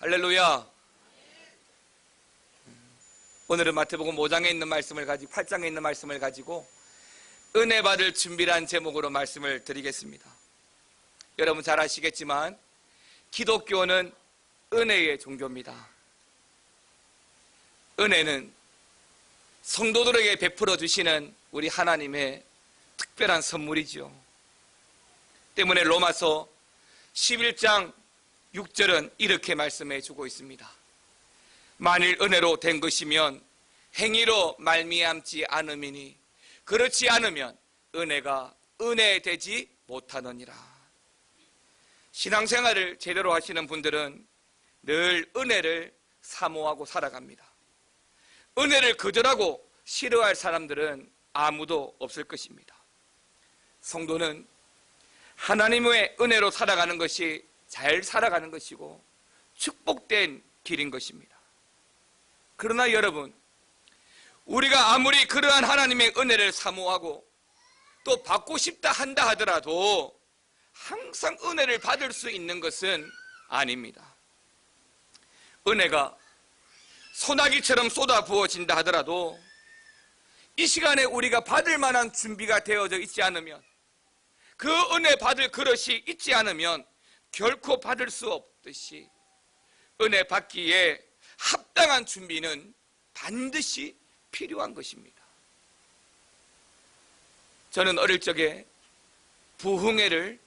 할렐루야. 오늘은 마태복음 5장에 있는 말씀을 가지고 8장에 있는 말씀을 가지고 은혜 받을 준비란 제목으로 말씀을 드리겠습니다. 여러분 잘 아시겠지만 기독교는 은혜의 종교입니다. 은혜는 성도들에게 베풀어 주시는 우리 하나님의 특별한 선물이죠. 때문에 로마서 11장 6절은 이렇게 말씀해 주고 있습니다. 만일 은혜로 된 것이면 행위로 말미암지 않음이니 그렇지 않으면 은혜가 은혜 되지 못하느니라. 신앙생활을 제대로 하시는 분들은 늘 은혜를 사모하고 살아갑니다. 은혜를 거절하고 싫어할 사람들은 아무도 없을 것입니다. 성도는 하나님의 은혜로 살아가는 것이 잘 살아가는 것이고 축복된 길인 것입니다. 그러나 여러분, 우리가 아무리 그러한 하나님의 은혜를 사모하고 또 받고 싶다 한다 하더라도 항상 은혜를 받을 수 있는 것은 아닙니다. 은혜가 소나기처럼 쏟아 부어진다 하더라도 이 시간에 우리가 받을 만한 준비가 되어져 있지 않으면 그 은혜 받을 그릇이 있지 않으면 결코 받을 수 없듯이 은혜 받기에 합당한 준비는 반드시 필요한 것입니다. 저는 어릴 적에 부흥회를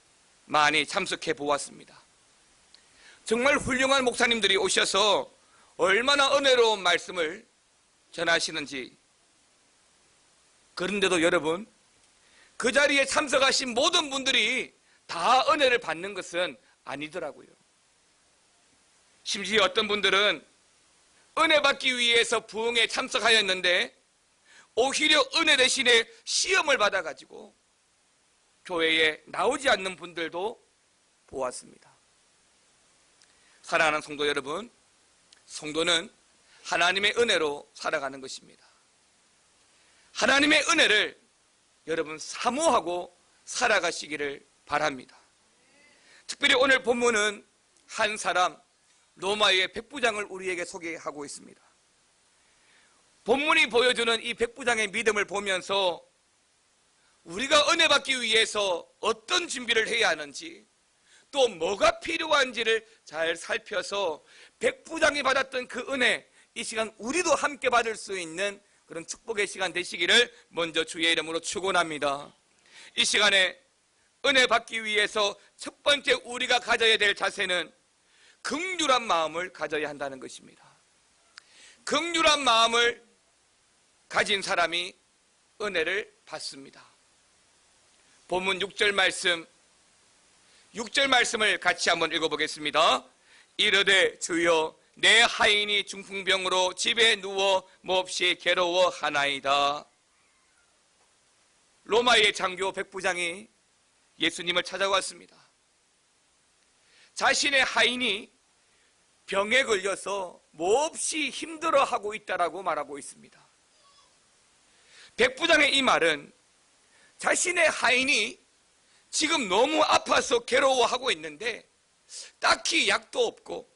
많이 참석해 보았습니다. 정말 훌륭한 목사님들이 오셔서 얼마나 은혜로운 말씀을 전하시는지. 그런데도 여러분, 그 자리에 참석하신 모든 분들이 다 은혜를 받는 것은 아니더라고요. 심지어 어떤 분들은 은혜 받기 위해서 부흥에 참석하였는데 오히려 은혜 대신에 시험을 받아가지고 교회에 나오지 않는 분들도 보았습니다. 사랑하는 성도 여러분, 성도는 하나님의 은혜로 살아가는 것입니다. 하나님의 은혜를 여러분 사모하고 살아가시기를 바랍니다. 특별히 오늘 본문은 한 사람 로마의 백부장을 우리에게 소개하고 있습니다. 본문이 보여주는 이 백부장의 믿음을 보면서 우리가 은혜 받기 위해서 어떤 준비를 해야 하는지 또 뭐가 필요한지를 잘 살펴서 백부장이 받았던 그 은혜 이 시간 우리도 함께 받을 수 있는 그런 축복의 시간 되시기를 먼저 주의 이름으로 축원합니다. 이 시간에 은혜 받기 위해서 첫 번째 우리가 가져야 될 자세는 극률한 마음을 가져야 한다는 것입니다. 극률한 마음을 가진 사람이 은혜를 받습니다. 본문 6절 말씀 6절 말씀을 같이 한번 읽어보겠습니다. 이르되 주여 내 하인이 중풍병으로 집에 누워 몹시 괴로워하나이다. 로마의 장교 백부장이 예수님을 찾아왔습니다. 자신의 하인이 병에 걸려서 몹시 힘들어하고 있다라고 말하고 있습니다. 백부장의 이 말은 자신의 하인이 지금 너무 아파서 괴로워하고 있는데 딱히 약도 없고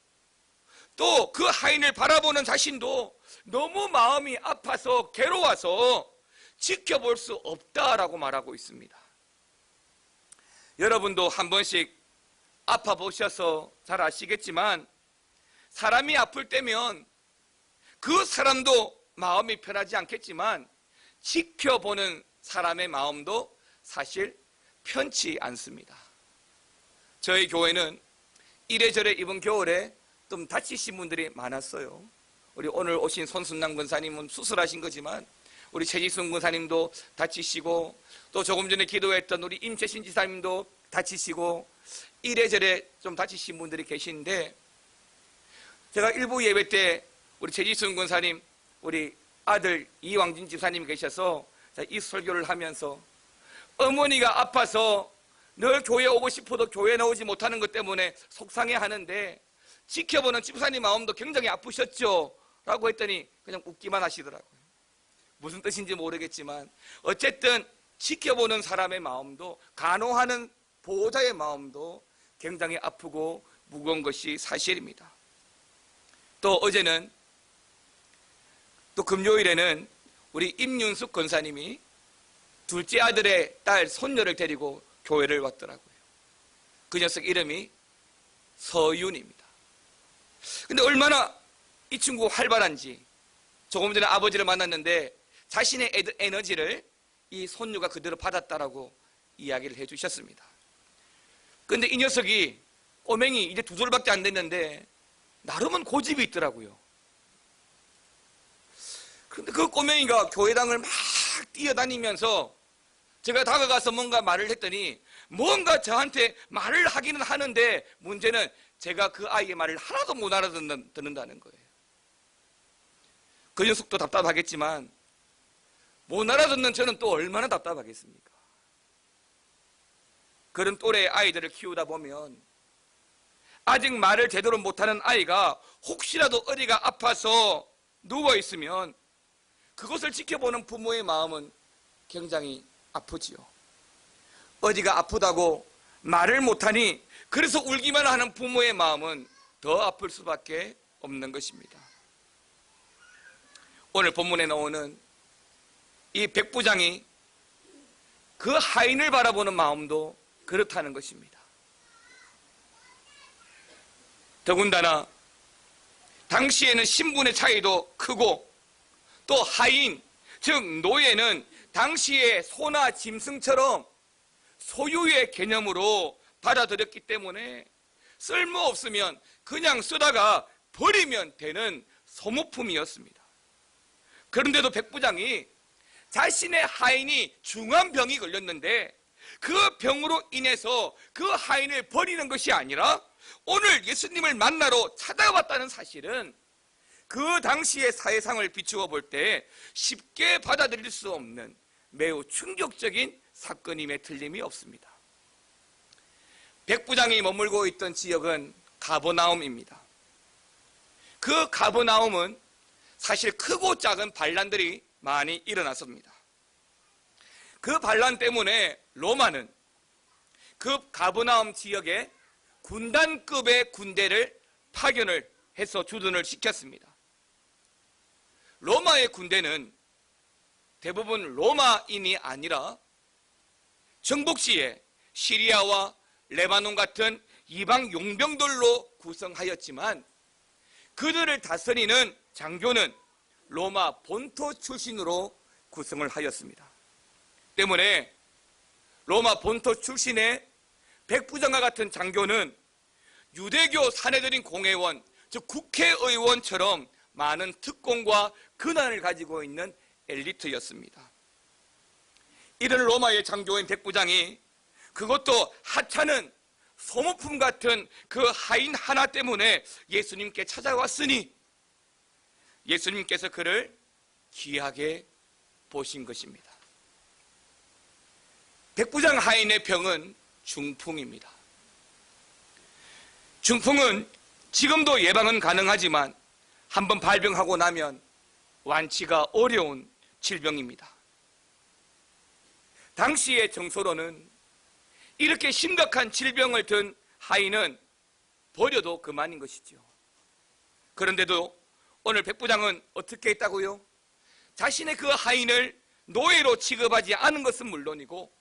또 그 하인을 바라보는 자신도 너무 마음이 아파서 괴로워서 지켜볼 수 없다라고 말하고 있습니다. 여러분도 한 번씩 아파 보셔서 잘 아시겠지만 사람이 아플 때면 그 사람도 마음이 편하지 않겠지만 지켜보는 사람의 마음도 사실 편치 않습니다. 저희 교회는 이래저래 이번 겨울에 좀 다치신 분들이 많았어요. 우리 오늘 오신 손순남 권사님은 수술하신 거지만 우리 최지순 권사님도 다치시고 또 조금 전에 기도했던 우리 임채신 지사님도 다치시고 이래저래 좀 다치신 분들이 계신데 제가 일부 예배 때 우리 최지순 권사님 우리 아들 이왕진 집사님이 계셔서 이 설교를 하면서 어머니가 아파서 늘 교회 오고 싶어도 교회 나오지 못하는 것 때문에 속상해 하는데 지켜보는 집사님 마음도 굉장히 아프셨죠? 라고 했더니 그냥 웃기만 하시더라고요. 무슨 뜻인지 모르겠지만 어쨌든 지켜보는 사람의 마음도 간호하는 보호자의 마음도 굉장히 아프고 무거운 것이 사실입니다. 또 어제는 또 금요일에는 우리 임윤숙 권사님이 둘째 아들의 딸 손녀를 데리고 교회를 왔더라고요. 그 녀석 이름이 서윤입니다. 근데 얼마나 이 친구 활발한지 조금 전에 아버지를 만났는데 자신의 에너지를 이 손녀가 그대로 받았다라고 이야기를 해 주셨습니다. 근데 이 녀석이 꼬맹이 이제 두 살밖에 안 됐는데 나름은 고집이 있더라고요. 그런데 그 꼬맹이가 교회당을 막 뛰어다니면서 제가 다가가서 뭔가 말을 했더니 뭔가 저한테 말을 하기는 하는데 문제는 제가 그 아이의 말을 하나도 못 알아듣는다는 거예요. 그 녀석도 답답하겠지만 못 알아듣는 저는 또 얼마나 답답하겠습니까? 그런 또래 아이들을 키우다 보면 아직 말을 제대로 못하는 아이가 혹시라도 어디가 아파서 누워 있으면 그것을 지켜보는 부모의 마음은 굉장히 아프지요. 어디가 아프다고 말을 못하니 그래서 울기만 하는 부모의 마음은 더 아플 수밖에 없는 것입니다. 오늘 본문에 나오는 이 백부장이 그 하인을 바라보는 마음도 그렇다는 것입니다. 더군다나 당시에는 신분의 차이도 크고 또 하인, 즉 노예는 당시의 소나 짐승처럼 소유의 개념으로 받아들였기 때문에 쓸모없으면 그냥 쓰다가 버리면 되는 소모품이었습니다. 그런데도 백부장이 자신의 하인이 중한 병이 걸렸는데 그 병으로 인해서 그 하인을 버리는 것이 아니라 오늘 예수님을 만나러 찾아왔다는 사실은 그 당시의 사회상을 비추어 볼 때 쉽게 받아들일 수 없는 매우 충격적인 사건임에 틀림이 없습니다. 백부장이 머물고 있던 지역은 가버나움입니다. 그 가버나움은 사실 크고 작은 반란들이 많이 일어났습니다. 그 반란 때문에 로마는 그 가버나움 지역에 군단급의 군대를 파견을 해서 주둔을 시켰습니다. 로마의 군대는 대부분 로마인이 아니라 정복 시에 시리아와 레바논 같은 이방 용병들로 구성하였지만 그들을 다스리는 장교는 로마 본토 출신으로 구성을 하였습니다. 때문에 로마 본토 출신의 백부장과 같은 장교는 유대교 사내들인 공회원, 즉 국회의원처럼 많은 특권과 근한을 가지고 있는 엘리트였습니다. 이런 로마의 장교인 백부장이 그것도 하찮은 소모품 같은 그 하인 하나 때문에 예수님께 찾아왔으니 예수님께서 그를 귀하게 보신 것입니다. 백부장 하인의 병은 중풍입니다. 중풍은 지금도 예방은 가능하지만 한번 발병하고 나면 완치가 어려운 질병입니다. 당시의 정서로는 이렇게 심각한 질병을 든 하인은 버려도 그만인 것이죠. 그런데도 오늘 백부장은 어떻게 했다고요? 자신의 그 하인을 노예로 취급하지 않은 것은 물론이고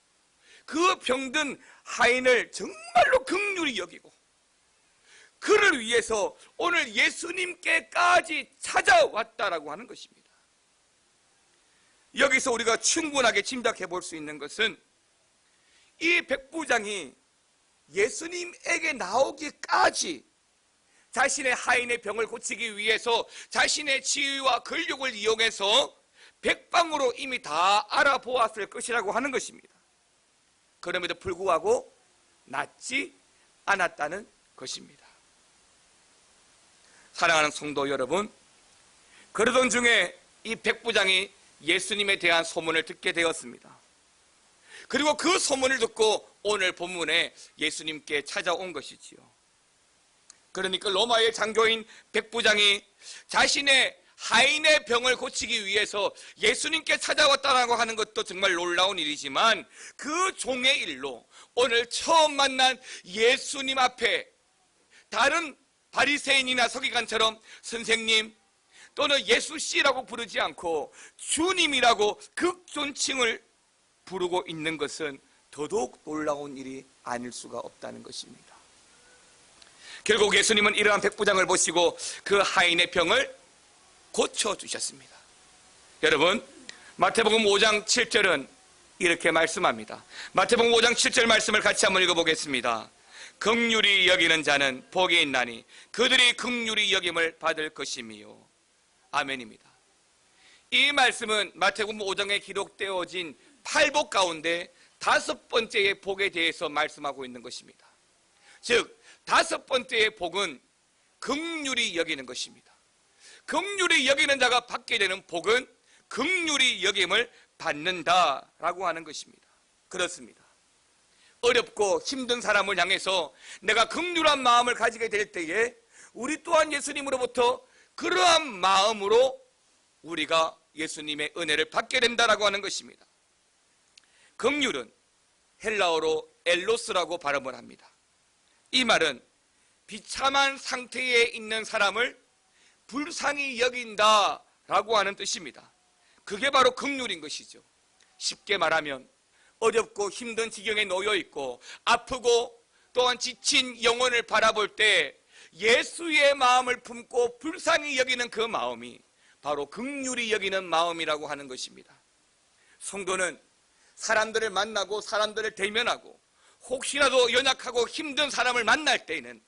그 병든 하인을 정말로 극률히 여기고 그를 위해서 오늘 예수님께까지 찾아왔다라고 하는 것입니다. 여기서 우리가 충분하게 짐작해 볼 수 있는 것은 이 백부장이 예수님에게 나오기까지 자신의 하인의 병을 고치기 위해서 자신의 지위와 권력을 이용해서 백방으로 이미 다 알아보았을 것이라고 하는 것입니다. 그럼에도 불구하고 낫지 않았다는 것입니다. 사랑하는 성도 여러분, 그러던 중에 이 백부장이 예수님에 대한 소문을 듣게 되었습니다. 그리고 그 소문을 듣고 오늘 본문에 예수님께 찾아온 것이지요. 그러니까 로마의 장교인 백부장이 자신의 하인의 병을 고치기 위해서 예수님께 찾아왔다라고 하는 것도 정말 놀라운 일이지만 그 종의 일로 오늘 처음 만난 예수님 앞에 다른 바리새인이나 서기관처럼 선생님 또는 예수 씨라고 부르지 않고 주님이라고 극존칭을 부르고 있는 것은 더더욱 놀라운 일이 아닐 수가 없다는 것입니다. 결국 예수님은 이러한 백부장을 보시고 그 하인의 병을 고쳐 주셨습니다. 여러분, 마태복음 5장 7절은 이렇게 말씀합니다. 마태복음 5장 7절 말씀을 같이 한번 읽어보겠습니다. 극률이 여기는 자는 복이 있나니 그들이 극률이 여김을 받을 것이미요. 아멘입니다. 이 말씀은 마태복음 5장에 기록되어진 팔복 가운데 다섯 번째의 복에 대해서 말씀하고 있는 것입니다. 즉, 다섯 번째의 복은 극률이 여기는 것입니다. 극률이 여기는 자가 받게 되는 복은 극률이 여김을 받는다라고 하는 것입니다. 그렇습니다. 어렵고 힘든 사람을 향해서 내가 극률한 마음을 가지게 될 때에 우리 또한 예수님으로부터 그러한 마음으로 우리가 예수님의 은혜를 받게 된다라고 하는 것입니다. 극률은 헬라어로 엘로스라고 발음을 합니다. 이 말은 비참한 상태에 있는 사람을 불쌍히 여긴다 라고 하는 뜻입니다. 그게 바로 극률인 것이죠. 쉽게 말하면 어렵고 힘든 지경에 놓여 있고 아프고 또한 지친 영혼을 바라볼 때 예수의 마음을 품고 불쌍히 여기는 그 마음이 바로 극률이 여기는 마음이라고 하는 것입니다. 성도는 사람들을 만나고 사람들을 대면하고 혹시라도 연약하고 힘든 사람을 만날 때에는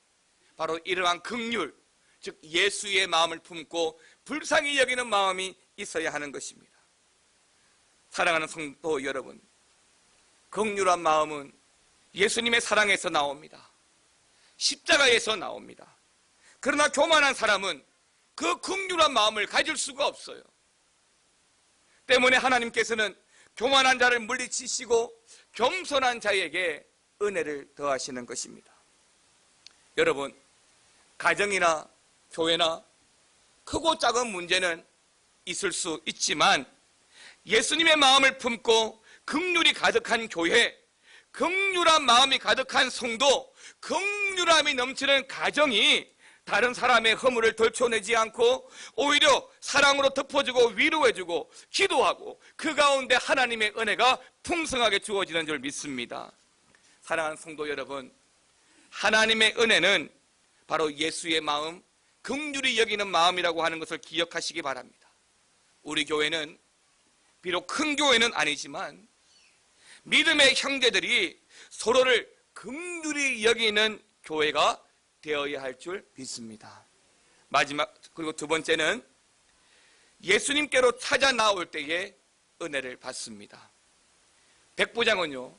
바로 이러한 극률, 즉 예수의 마음을 품고 불쌍히 여기는 마음이 있어야 하는 것입니다. 사랑하는 성도 여러분, 극률한 마음은 예수님의 사랑에서 나옵니다. 십자가에서 나옵니다. 그러나 교만한 사람은 그 극률한 마음을 가질 수가 없어요. 때문에 하나님께서는 교만한 자를 물리치시고 겸손한 자에게 은혜를 더하시는 것입니다. 여러분, 가정이나 교회나 크고 작은 문제는 있을 수 있지만 예수님의 마음을 품고 극률이 가득한 교회, 극률한 마음이 가득한 성도, 극률함이 넘치는 가정이 다른 사람의 허물을 덜쳐내지 않고 오히려 사랑으로 덮어주고 위로해주고 기도하고 그 가운데 하나님의 은혜가 풍성하게 주어지는 줄 믿습니다. 사랑하는 성도 여러분, 하나님의 은혜는 바로 예수의 마음, 긍휼히 여기는 마음이라고 하는 것을 기억하시기 바랍니다. 우리 교회는 비록 큰 교회는 아니지만 믿음의 형제들이 서로를 긍휼히 여기는 교회가 되어야 할 줄 믿습니다. 마지막 그리고 두 번째는 예수님께로 찾아 나올 때에 은혜를 받습니다. 백부장은요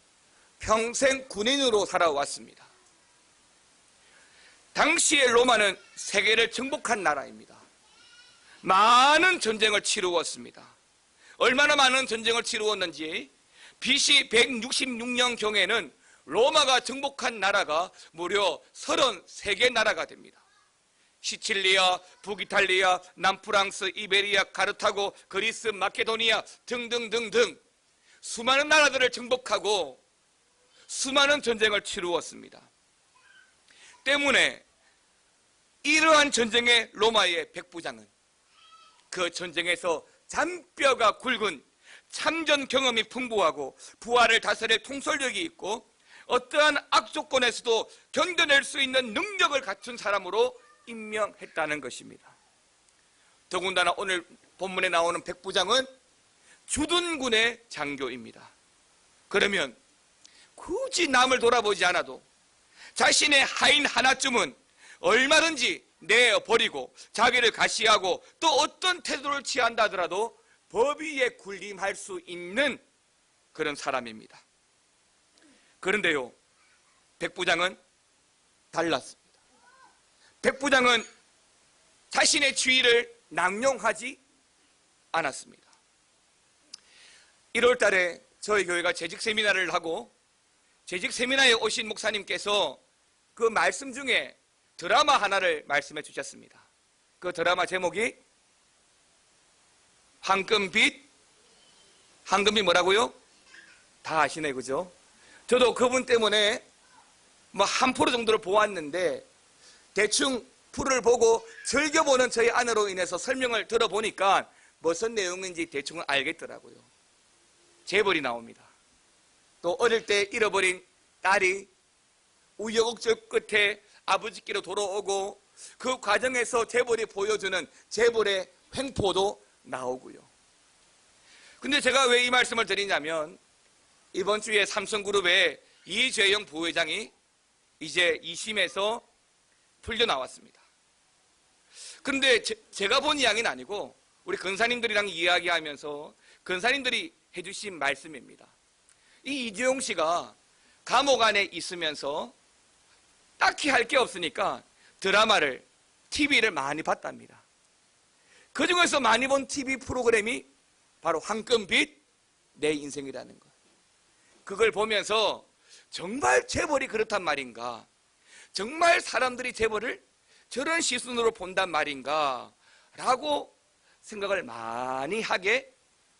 평생 군인으로 살아왔습니다. 당시의 로마는 세계를 정복한 나라입니다. 많은 전쟁을 치루었습니다. 얼마나 많은 전쟁을 치루었는지 BC 166년 경에는 로마가 정복한 나라가 무려 33개 나라가 됩니다. 시칠리아, 북이탈리아, 남프랑스, 이베리아, 카르타고, 그리스, 마케도니아 등등등등 수많은 나라들을 정복하고 수많은 전쟁을 치루었습니다. 때문에 이러한 전쟁의 로마의 백부장은 그 전쟁에서 잔뼈가 굵은 참전 경험이 풍부하고 부하를 다스릴 통솔력이 있고 어떠한 악조건에서도 견뎌낼 수 있는 능력을 갖춘 사람으로 임명했다는 것입니다. 더군다나 오늘 본문에 나오는 백부장은 주둔군의 장교입니다. 그러면 굳이 남을 돌아보지 않아도 자신의 하인 하나쯤은 얼마든지 내버리고 자기를 가시하고 또 어떤 태도를 취한다 하더라도 법 위에 군림할 수 있는 그런 사람입니다. 그런데요, 백부장은 달랐습니다. 백부장은 자신의 주의를 낭용하지 않았습니다. 1월 달에 저희 교회가 재직 세미나를 하고 재직 세미나에 오신 목사님께서 그 말씀 중에 드라마 하나를 말씀해 주셨습니다. 그 드라마 제목이 황금빛 황금빛 뭐라고요? 다 아시네 그죠? 저도 그분 때문에 뭐 한 프로 정도를 보았는데 대충 악플을 보고 즐겨보는 저희 아내로 인해서 설명을 들어보니까 무슨 내용인지 대충 알겠더라고요. 재벌이 나옵니다. 또 어릴 때 잃어버린 딸이 우여곡절 끝에 아버지께로 돌아오고 그 과정에서 재벌이 보여주는 재벌의 횡포도 나오고요. 근데 제가 왜 이 말씀을 드리냐면 이번 주에 삼성그룹의 이재영 부회장이 이제 2심에서 풀려 나왔습니다. 그런데 제, 가본 이야기는 아니고 우리 근사님들이랑 이야기하면서 근사님들이 해주신 말씀입니다. 이 이재용 씨가 감옥 안에 있으면서 딱히 할 게 없으니까 드라마를, TV를 많이 봤답니다. 그 중에서 많이 본 TV 프로그램이 바로 황금빛 내 인생이라는 것. 그걸 보면서 정말 재벌이 그렇단 말인가? 정말 사람들이 재벌을 저런 시선으로 본단 말인가? 라고 생각을 많이 하게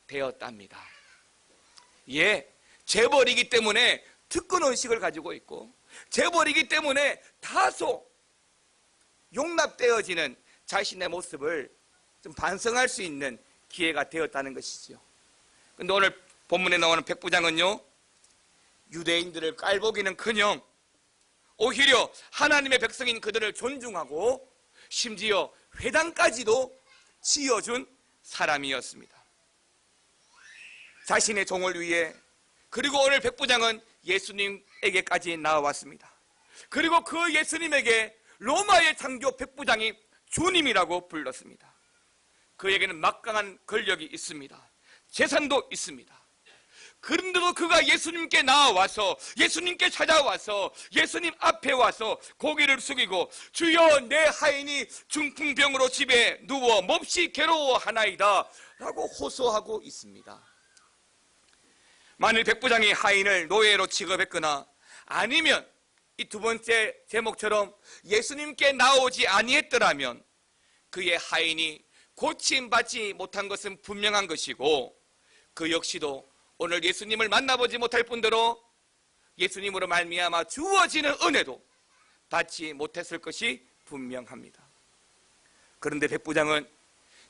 되었답니다. 예, 재벌이기 때문에 특권 의식을 가지고 있고 재벌이기 때문에 다소 용납되어지는 자신의 모습을 좀 반성할 수 있는 기회가 되었다는 것이죠. 근데 오늘 본문에 나오는 백부장은요, 유대인들을 깔보기는 커녕 오히려 하나님의 백성인 그들을 존중하고 심지어 회당까지도 지어준 사람이었습니다. 자신의 종을 위해 그리고 오늘 백부장은 예수님에게까지 나와왔습니다. 그리고 그 예수님에게 로마의 창조 백부장이 주님이라고 불렀습니다. 그에게는 막강한 권력이 있습니다. 재산도 있습니다. 그런데도 그가 예수님께 나와서 예수님께 찾아와서 예수님 앞에 와서 고개를 숙이고 주여 내 하인이 중풍병으로 집에 누워 몹시 괴로워하나이다 라고 호소하고 있습니다. 만일 백부장이 하인을 노예로 취급했거나 아니면 이 두 번째 제목처럼 예수님께 나오지 아니했더라면 그의 하인이 고침받지 못한 것은 분명한 것이고 그 역시도 오늘 예수님을 만나보지 못할 뿐더러 예수님으로 말미암아 주어지는 은혜도 받지 못했을 것이 분명합니다. 그런데 백부장은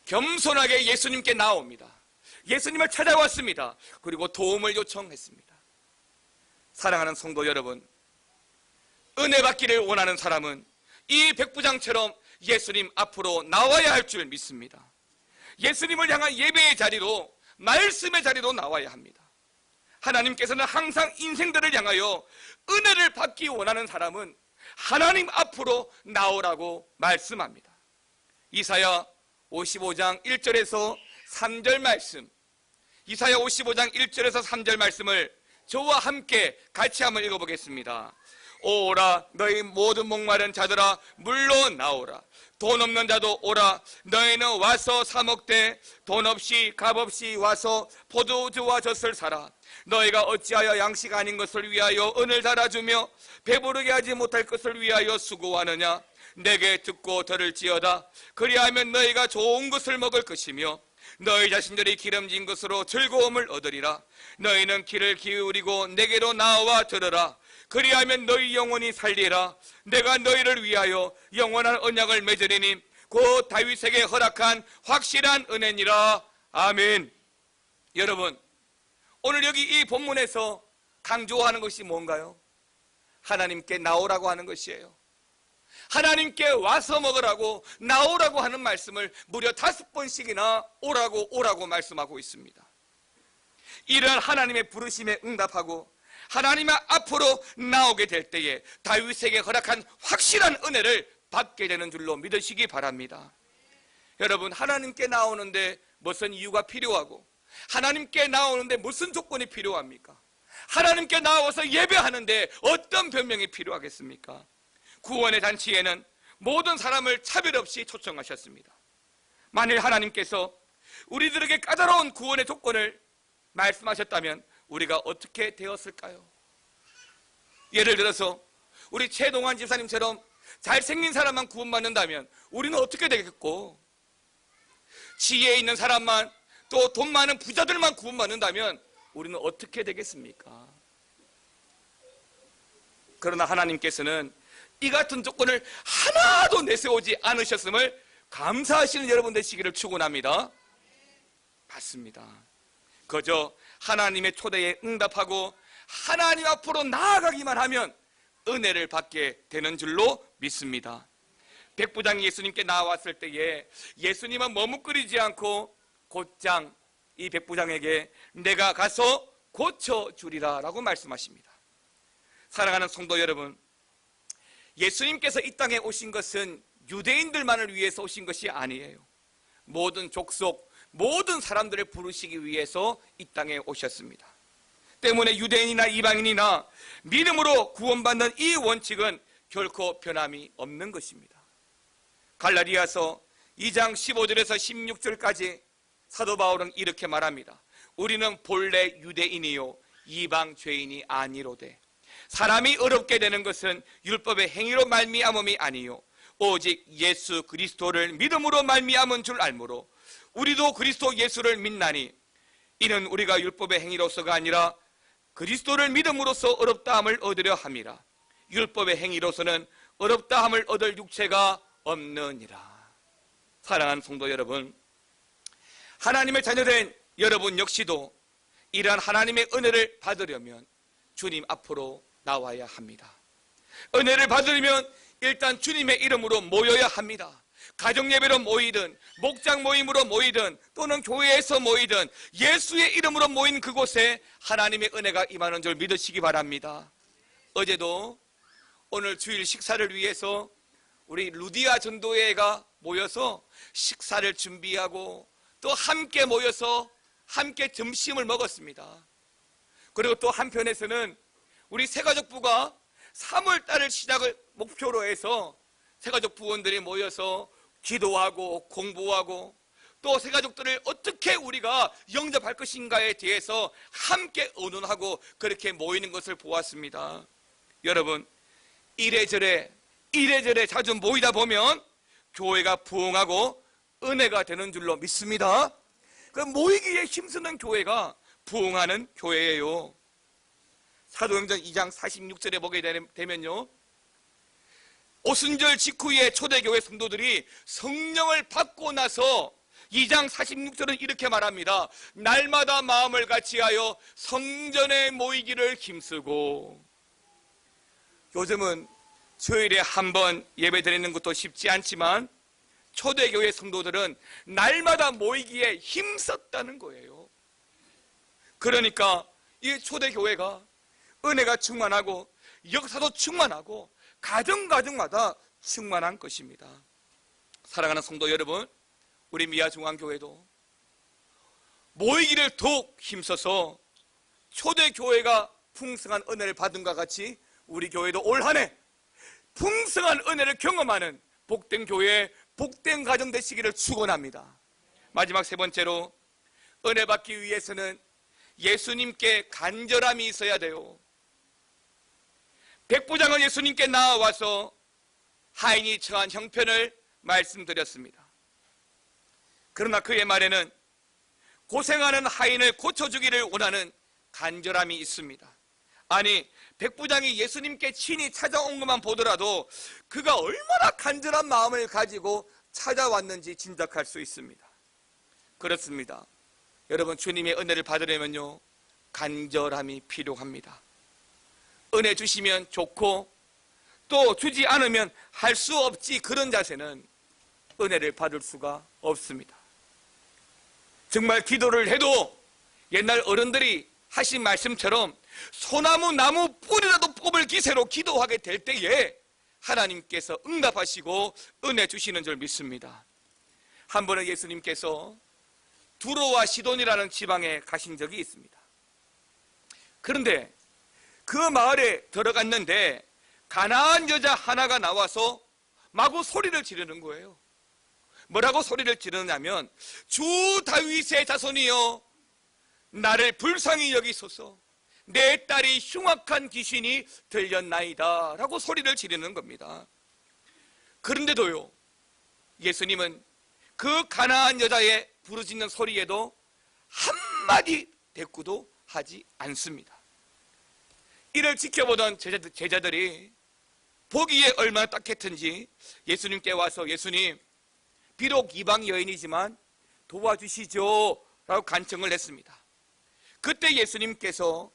겸손하게 예수님께 나옵니다. 예수님을 찾아왔습니다. 그리고 도움을 요청했습니다. 사랑하는 성도 여러분, 은혜 받기를 원하는 사람은 이 백부장처럼 예수님 앞으로 나와야 할 줄 믿습니다. 예수님을 향한 예배의 자리로 말씀의 자리로 나와야 합니다. 하나님께서는 항상 인생들을 향하여 은혜를 받기 원하는 사람은 하나님 앞으로 나오라고 말씀합니다. 이사야 55장 1절에서 3절 말씀. 이사야 55장 1절에서 3절 말씀을 저와 함께 같이 한번 읽어보겠습니다. 오라 너희 모든 목마른 자들아 물로 나오라. 돈 없는 자도 오라. 너희는 와서 사 먹되 돈 없이 값 없이 와서 포도주와 젖을 사라. 너희가 어찌하여 양식 아닌 것을 위하여 은을 달아주며 배부르게 하지 못할 것을 위하여 수고하느냐? 내게 듣고 들을지어다. 그리하면 너희가 좋은 것을 먹을 것이며 너희 자신들이 기름진 것으로 즐거움을 얻으리라. 너희는 귀를 기울이고 내게로 나와 들으라. 그리하면 너희 영혼이 살리라. 내가 너희를 위하여 영원한 언약을 맺으리니 곧 다윗에게 허락한 확실한 은혜니라. 아멘. 여러분 오늘 여기 이 본문에서 강조하는 것이 뭔가요? 하나님께 나오라고 하는 것이에요 하나님께 와서 먹으라고 나오라고 하는 말씀을 무려 다섯 번씩이나 오라고 오라고 말씀하고 있습니다 이런 하나님의 부르심에 응답하고 하나님 앞으로 나오게 될 때에 다윗에게 허락한 확실한 은혜를 받게 되는 줄로 믿으시기 바랍니다. 여러분 하나님께 나오는데 무슨 이유가 필요하고 하나님께 나오는데 무슨 조건이 필요합니까? 하나님께 나와서 예배하는데 어떤 변명이 필요하겠습니까? 구원의 잔치에는 모든 사람을 차별 없이 초청하셨습니다. 만일 하나님께서 우리들에게 까다로운 구원의 조건을 말씀하셨다면 우리가 어떻게 되었을까요? 예를 들어서 우리 최동환 집사님처럼 잘생긴 사람만 구원받는다면 우리는 어떻게 되겠고 지혜 있는 사람만 또 돈 많은 부자들만 구원받는다면 우리는 어떻게 되겠습니까? 그러나 하나님께서는 이 같은 조건을 하나도 내세우지 않으셨음을 감사하시는 여러분 되시기를 축원합니다. 맞습니다. 그저 하나님의 초대에 응답하고 하나님 앞으로 나아가기만 하면 은혜를 받게 되는 줄로 믿습니다. 백부장이 예수님께 나왔을 때에 예수님은 머뭇거리지 않고 곧장 이 백부장에게 내가 가서 고쳐주리라 라고 말씀하십니다. 사랑하는 성도 여러분, 예수님께서 이 땅에 오신 것은 유대인들만을 위해서 오신 것이 아니에요. 모든 족속, 모든 사람들을 부르시기 위해서 이 땅에 오셨습니다. 때문에 유대인이나 이방인이나 믿음으로 구원받는 이 원칙은 결코 변함이 없는 것입니다. 갈라디아서 2장 15절에서 16절까지 사도 바울은 이렇게 말합니다. 우리는 본래 유대인이요 이방 죄인이 아니로되 사람이 어렵게 되는 것은 율법의 행위로 말미암음이 아니요. 오직 예수 그리스도를 믿음으로 말미암은 줄 알므로 우리도 그리스도 예수를 믿나니 이는 우리가 율법의 행위로서가 아니라 그리스도를 믿음으로써 어렵다함을 얻으려 함이라. 율법의 행위로서는 어렵다함을 얻을 육체가 없느니라. 사랑하는 성도 여러분 하나님의 자녀된 여러분 역시도 이러한 하나님의 은혜를 받으려면 주님 앞으로 나와야 합니다. 은혜를 받으려면 일단 주님의 이름으로 모여야 합니다. 가정예배로 모이든 목장 모임으로 모이든 또는 교회에서 모이든 예수의 이름으로 모인 그곳에 하나님의 은혜가 임하는 줄 믿으시기 바랍니다. 어제도 오늘 주일 식사를 위해서 우리 루디아 전도회가 모여서 식사를 준비하고 또 함께 모여서 함께 점심을 먹었습니다. 그리고 또 한편에서는 우리 새가족부가 3월 달을 시작을 목표로 해서 새가족 부원들이 모여서 기도하고 공부하고 또 새가족들을 어떻게 우리가 영접할 것인가에 대해서 함께 의논하고 그렇게 모이는 것을 보았습니다. 여러분, 이래저래 이래저래 자주 모이다 보면 교회가 부흥하고 은혜가 되는 줄로 믿습니다. 그 모이기에 힘쓰는 교회가 부흥하는 교회예요. 사도행전 2장 46절에 보게 되면요. 오순절 직후에 초대교회 성도들이 성령을 받고 나서 2장 46절은 이렇게 말합니다. 날마다 마음을 같이하여 성전에 모이기를 힘쓰고 요즘은 주일에 한 번 예배 드리는 것도 쉽지 않지만 초대교회 성도들은 날마다 모이기에 힘썼다는 거예요. 그러니까 이 초대교회가 은혜가 충만하고 역사도 충만하고 가정가정마다 충만한 것입니다. 사랑하는 성도 여러분, 우리 미아중앙교회도 모이기를 더욱 힘써서 초대교회가 풍성한 은혜를 받은 것 같이 우리 교회도 올 한 해 풍성한 은혜를 경험하는 복된 교회, 복된 가정 되시기를 축원합니다. 마지막 세 번째로 은혜 받기 위해서는 예수님께 간절함이 있어야 돼요. 백부장은 예수님께 나와서 하인이 처한 형편을 말씀드렸습니다. 그러나 그의 말에는 고생하는 하인을 고쳐주기를 원하는 간절함이 있습니다. 아니, 백부장이 예수님께 친히 찾아온 것만 보더라도 그가 얼마나 간절한 마음을 가지고 찾아왔는지 짐작할 수 있습니다. 그렇습니다. 여러분, 주님의 은혜를 받으려면요, 간절함이 필요합니다. 은혜 주시면 좋고 또 주지 않으면 할 수 없지 그런 자세는 은혜를 받을 수가 없습니다. 정말 기도를 해도 옛날 어른들이 하신 말씀처럼 소나무 나무 뿌리라도 뽑을 기세로 기도하게 될 때에 하나님께서 응답하시고 은혜 주시는 줄 믿습니다. 한 번은 예수님께서 두로와 시돈이라는 지방에 가신 적이 있습니다. 그런데 그 마을에 들어갔는데 가나안 여자 하나가 나와서 마구 소리를 지르는 거예요. 뭐라고 소리를 지르냐면 주 다윗의 자손이여 나를 불쌍히 여기소서 내 딸이 흉악한 귀신이 들렸나이다 라고 소리를 지르는 겁니다. 그런데도요 예수님은 그 가나안 여자의 부르짖는 소리에도 한마디 대꾸도 하지 않습니다. 이를 지켜보던 제자들, 이 보기에 얼마나 딱했던지 예수님께 와서 예수님 비록 이방 여인이지만 도와주시죠 라고 간청을 했습니다. 그때 예수님께서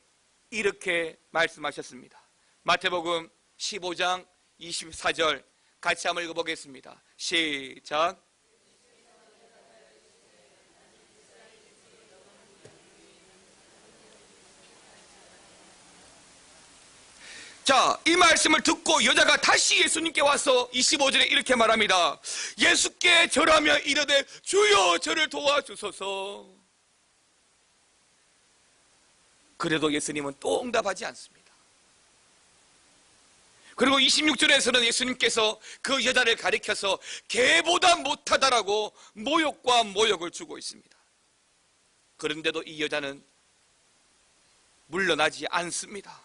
이렇게 말씀하셨습니다. 마태복음 15장 24절 같이 한번 읽어보겠습니다. 시작 자, 이 말씀을 듣고 여자가 다시 예수님께 와서 25절에 이렇게 말합니다. 예수께 절하며 이르되 주여 저를 도와주소서. 그래도 예수님은 또 응답하지 않습니다. 그리고 26절에서는 예수님께서 그 여자를 가리켜서 개보다 못하다라고 모욕과 모욕을 주고 있습니다. 그런데도 이 여자는 물러나지 않습니다.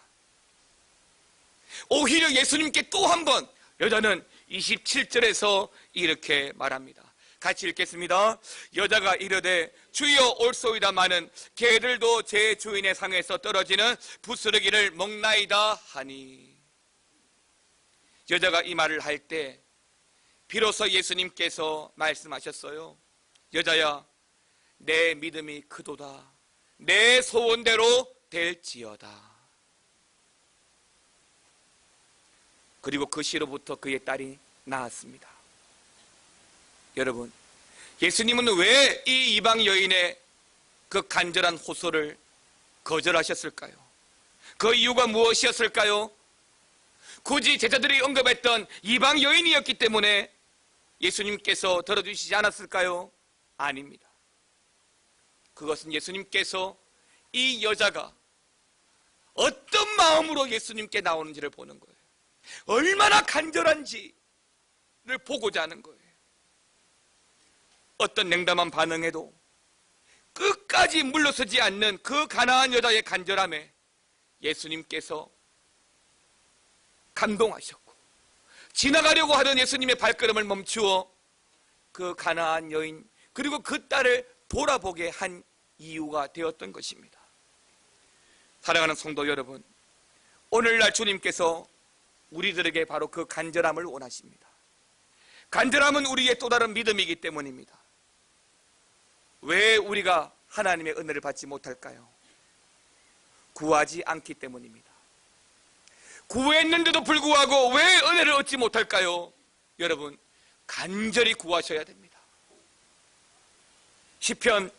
오히려 예수님께 또 한 번 여자는 27절에서 이렇게 말합니다. 같이 읽겠습니다. 여자가 이르되 주여 올소이다마는 개들도 제 주인의 상에서 떨어지는 부스러기를 먹나이다 하니 여자가 이 말을 할 때 비로소 예수님께서 말씀하셨어요. 여자야 내 믿음이 크도다. 내 소원대로 될지어다. 그리고 그 시로부터 그의 딸이 나았습니다. 여러분, 예수님은 왜 이 이방 여인의 그 간절한 호소를 거절하셨을까요? 그 이유가 무엇이었을까요? 굳이 제자들이 언급했던 이방 여인이었기 때문에 예수님께서 들어주시지 않았을까요? 아닙니다. 그것은 예수님께서 이 여자가 어떤 마음으로 예수님께 나오는지를 보는 거예요. 얼마나 간절한지를 보고자 하는 거예요. 어떤 냉담한 반응에도 끝까지 물러서지 않는 그 가나안 여자의 간절함에 예수님께서 감동하셨고 지나가려고 하던 예수님의 발걸음을 멈추어 그 가나안 여인 그리고 그 딸을 돌아보게 한 이유가 되었던 것입니다. 사랑하는 성도 여러분, 오늘날 주님께서 우리들에게 바로 그 간절함을 원하십니다. 간절함은 우리의 또 다른 믿음이기 때문입니다. 왜 우리가 하나님의 은혜를 받지 못할까요? 구하지 않기 때문입니다. 구했는데도 불구하고 왜 은혜를 얻지 못할까요? 여러분, 간절히 구하셔야 됩니다. 시편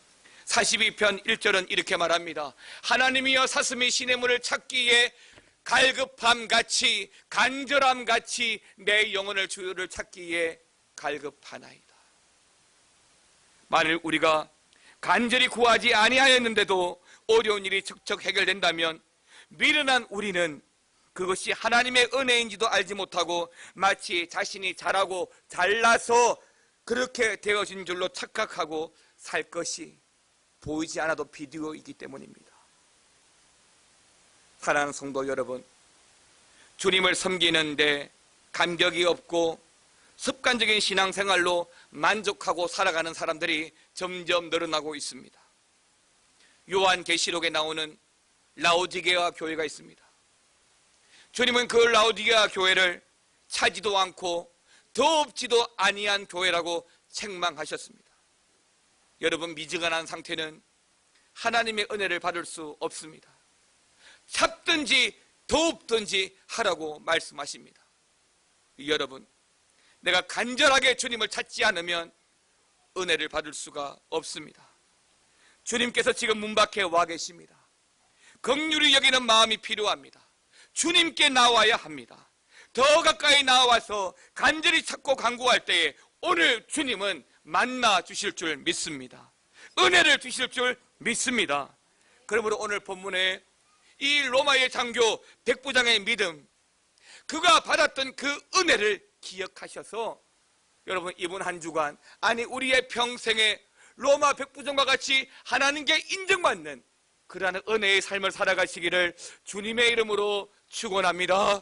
42편 1절은 이렇게 말합니다. 하나님이여 사슴이 문을 찾기에 갈급함 같이 간절함 같이 내 영혼을 주유를 찾기에 갈급하나이다. 만일 우리가 간절히 구하지 아니하였는데도 어려운 일이 척척 해결된다면 미련한 우리는 그것이 하나님의 은혜인지도 알지 못하고 마치 자신이 잘하고 잘나서 그렇게 되어진 줄로 착각하고 살 것이 보이지 않아도 비디오이기 때문입니다. 사랑하는 성도 여러분, 주님을 섬기는데 감격이 없고 습관적인 신앙생활로 만족하고 살아가는 사람들이 점점 늘어나고 있습니다. 요한 계시록에 나오는 라오디게아 교회가 있습니다. 주님은 그 라오디게아 교회를 차지도 않고 더없지도 아니한 교회라고 책망하셨습니다. 여러분 미지근한 상태는 하나님의 은혜를 받을 수 없습니다. 찹든지 더없든지 하라고 말씀하십니다. 여러분, 내가 간절하게 주님을 찾지 않으면 은혜를 받을 수가 없습니다. 주님께서 지금 문 밖에 와 계십니다. 긍휼히 여기는 마음이 필요합니다. 주님께 나와야 합니다. 더 가까이 나와서 간절히 찾고 간구할 때에 오늘 주님은 만나 주실 줄 믿습니다. 은혜를 주실 줄 믿습니다. 그러므로 오늘 본문에 이 로마의 장교 백부장의 믿음, 그가 받았던 그 은혜를 기억하셔서 여러분 이번 한 주간 아니 우리의 평생에 로마 백부장과 같이 하나님께 인정받는 그러한 은혜의 삶을 살아가시기를 주님의 이름으로 축원합니다.